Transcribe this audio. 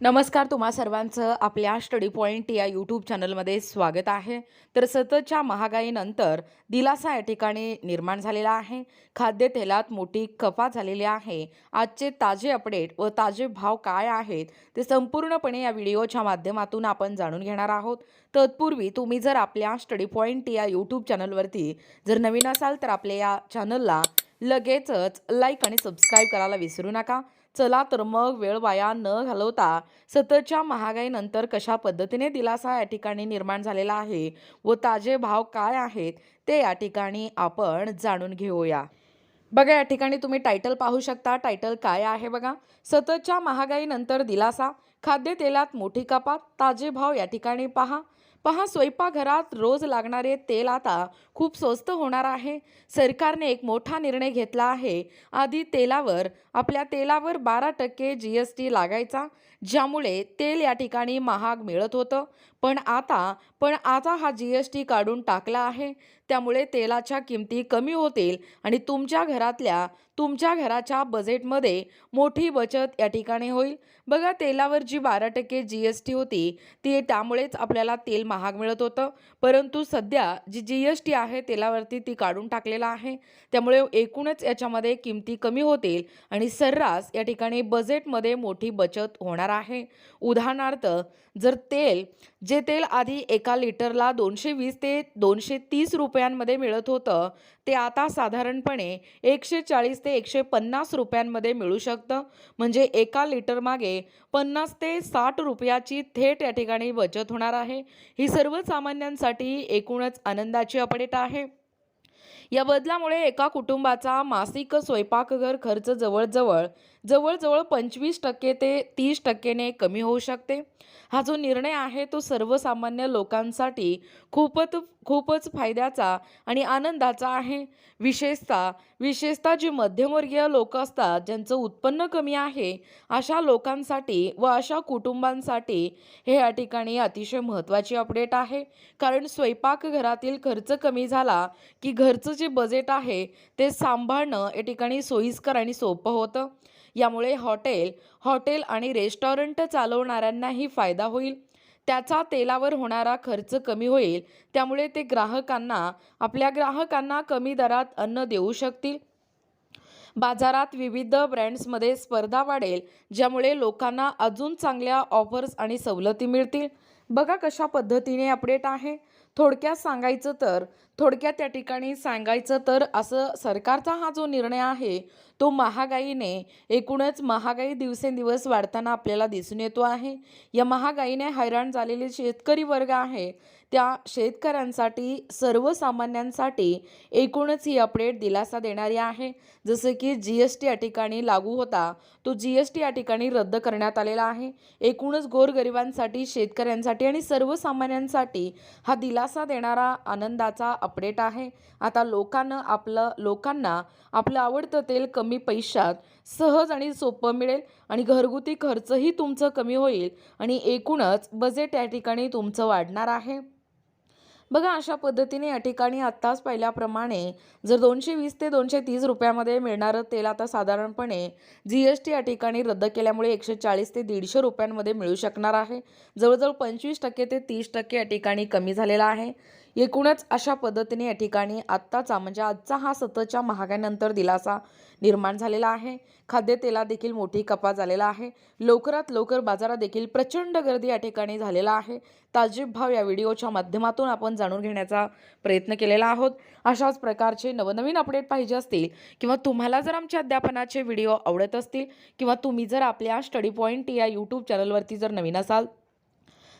नमस्कार तुम्हा सर्वांचं आपल्या स्टडी पॉईंट या यूट्यूब चॅनलमध्ये स्वागत आहे. तर सततच्या महागाईनंतर दिलासा या ठिकाणी निर्माण झालेला आहे. खाद्यतेलात मोठी कपात झालेली आहे. आजचे ताजे अपडेट व ताजे भाव काय आहेत ते संपूर्णपणे या व्हिडिओच्या माध्यमातून आपण जाणून घेणार आहोत. तत्पूर्वी तुम्ही जर आपल्या स्टडी पॉईंट या यूट्यूब चॅनलवरती जर नवीन असाल तर आपल्या या चॅनलला लगेचच लाईक आणि सबस्क्राईब करायला विसरू नका. चला तर मग वेळ वाया न घालवता सततच्या महागाईनंतर कशा पद्धतीने दिलासा या ठिकाणी निर्माण झालेला आहे व ताजे भाव काय आहेत ते या ठिकाणी आपण जाणून घेऊया. बघा या ठिकाणी तुम्ही टायटल पाहू शकता. टायटल काय आहे बघा? सततच्या महागाईनंतर दिलासा खाद्यतेलात मोठी कपात ताजे भाव या ठिकाणी पहा. पहा स्वयंपाकघरात रोज लागणारे तेल आता खूप स्वस्त होणार आहे. सरकारने एक मोठा निर्णय घेतला आहे. आधी तेलावर आपल्या तेलावर बारा टक्के जी एस टी लागायचा ज्यामुळे तेल या ठिकाणी महाग मिळत होतं. पण आता पण आता हा जी एस टी काढून टाकला आहे. त्यामुळे तेलाच्या किमती कमी होतील आणि तुमच्या घरातल्या तुमच्या घराच्या बजेटमध्ये मोठी बचत या ठिकाणी होईल. बघा तेलावर जी बारा टक्के जी एस टी होती ती त्यामुळेच आपल्याला तेल महाग मिळत होतं. परंतु सध्या जी जी एस टी आहे तेलावरती ती काढून टाकलेला आहे. त्यामुळे एकूणच याच्यामध्ये किमती कमी होतील आणि सर्रास या ठिकाणी बजेटमध्ये मोठी बचत होणार आहे. उदाहरणार्थ जर तेल जे तेल आधी एका लिटरला दोनशे वीस ते दोनशे तीस रुपये रुपयांमध्ये मिळत होतं. ते आता साधारणपणे एकशे चाळीस ते एकशे पन्नास रुपयांमध्ये मिळू शकतं. म्हणजे एका लिटर मागे पन्नास ते साठ रुपयाची थेट या ठिकाणी बचत होणार आहे. ही सर्वसामान्यांसाठी एकूणच आनंदाची अपडेट आहे. या बदलामुळे एका कुटुंबाचा मासिक स्वयंपाकघर खर्च जवळजवळ जवळजवळ पंचवीस टक्के ते तीस टक्केने कमी होऊ शकते. हा जो निर्णय आहे तो सर्वसामान्य लोकांसाठी खूपच खूपच फायद्याचा आणि आनंदाचा आहे. विशेषतः विशेषतः जी मध्यमवर्गीय लोक असतात ज्यांचं उत्पन्न कमी आहे अशा लोकांसाठी व अशा कुटुंबांसाठी हे या ठिकाणी अतिशय महत्त्वाची अपडेट आहे. कारण स्वयंपाकघरातील खर्च कमी झाला की घरचं जे बजेट आहे ते सांभाळणं या ठिकाणी सोयीस्कर आणि सोपं होतं. यामुळे हॉटेल हॉटेल आणि रेस्टॉरंट चालवणाऱ्यांनाही फायदा होईल. त्याचा तेलावर होणारा खर्च कमी होईल. त्यामुळे ते ग्राहकांना आपल्या ग्राहकांना कमी दरात अन्न देऊ शकतील. बाजारात विविध ब्रँड्समध्ये स्पर्धा वाढेल ज्यामुळे लोकांना अजून चांगल्या ऑफर्स आणि सवलती मिळतील. बघा कशा पद्धतीने अपडेट आहे. थोडक्यात सांगायचं तर थोडक्यात त्या ठिकाणी सांगायचं तर असं सरकारचा हा जो निर्णय आहे तो महागाईने एकूणच महागाई दिवसेंदिवस वाढताना आपल्याला दिसून येतो आहे. या महागाईने हैराण झालेले शेतकरी वर्ग आहे. त्या शेतकऱ्यांसाठी सर्वसामान्यांसाठी एकूणच ही अपडेट दिलासा देणारी आहे. जसं की जी एस टी या ठिकाणी लागू होता तो जी एस टी या ठिकाणी रद्द करण्यात आलेला आहे. एकूणच गोरगरिबांसाठी शेतकऱ्यांसाठी आणि सर्वसामान्यांसाठी हा दिला दिलासा देणारा आनंदाचा अपडेट आहे. आता लोकांना आपलं लोकांना आपलं आवडतं तेल कमी पैशात सहज आणि सोपं मिळेल आणि घरगुती खर्चही तुमचं कमी होईल आणि एकूणच बजेट या ठिकाणी तुमचं वाढणार आहे. बघा अशा पद्धतीने या ठिकाणी आत्ताच पाहिल्याप्रमाणे जर दोनशे वीस ते दोनशे तीस रुपयामध्ये मिळणारं तेल आता साधारणपणे जी एस टी या ठिकाणी रद्द केल्यामुळे एकशे चाळीस ते दीडशे रुपयांमध्ये मिळू शकणार आहे. जवळजवळ पंचवीस टक्के ते तीस टक्के या ठिकाणी कमी झालेला आहे. एकूणच अशा पद्धतीने या ठिकाणी आत्ताचा म्हणजे आजचा हा सततच्या महागाईनंतर दिलासा निर्माण झालेला आहे. खाद्यतेला देखील मोठी कपात झालेला आहे. लवकरात लवकर बाजारात देखील प्रचंड गर्दी या ठिकाणी झालेला आहे. ताजीब भाव या व्हिडिओच्या माध्यमातून आपण जाणून घेण्याचा प्रयत्न केलेला आहोत. अशाच प्रकारचे नवनवीन अपडेट पाहिजे असतील किंवा तुम्हाला जर आमच्या अध्यापनाचे व्हिडिओ आवडत असतील किंवा तुम्ही जर आपल्या स्टडी पॉईंट या यूट्यूब चॅनलवरती जर नवीन असाल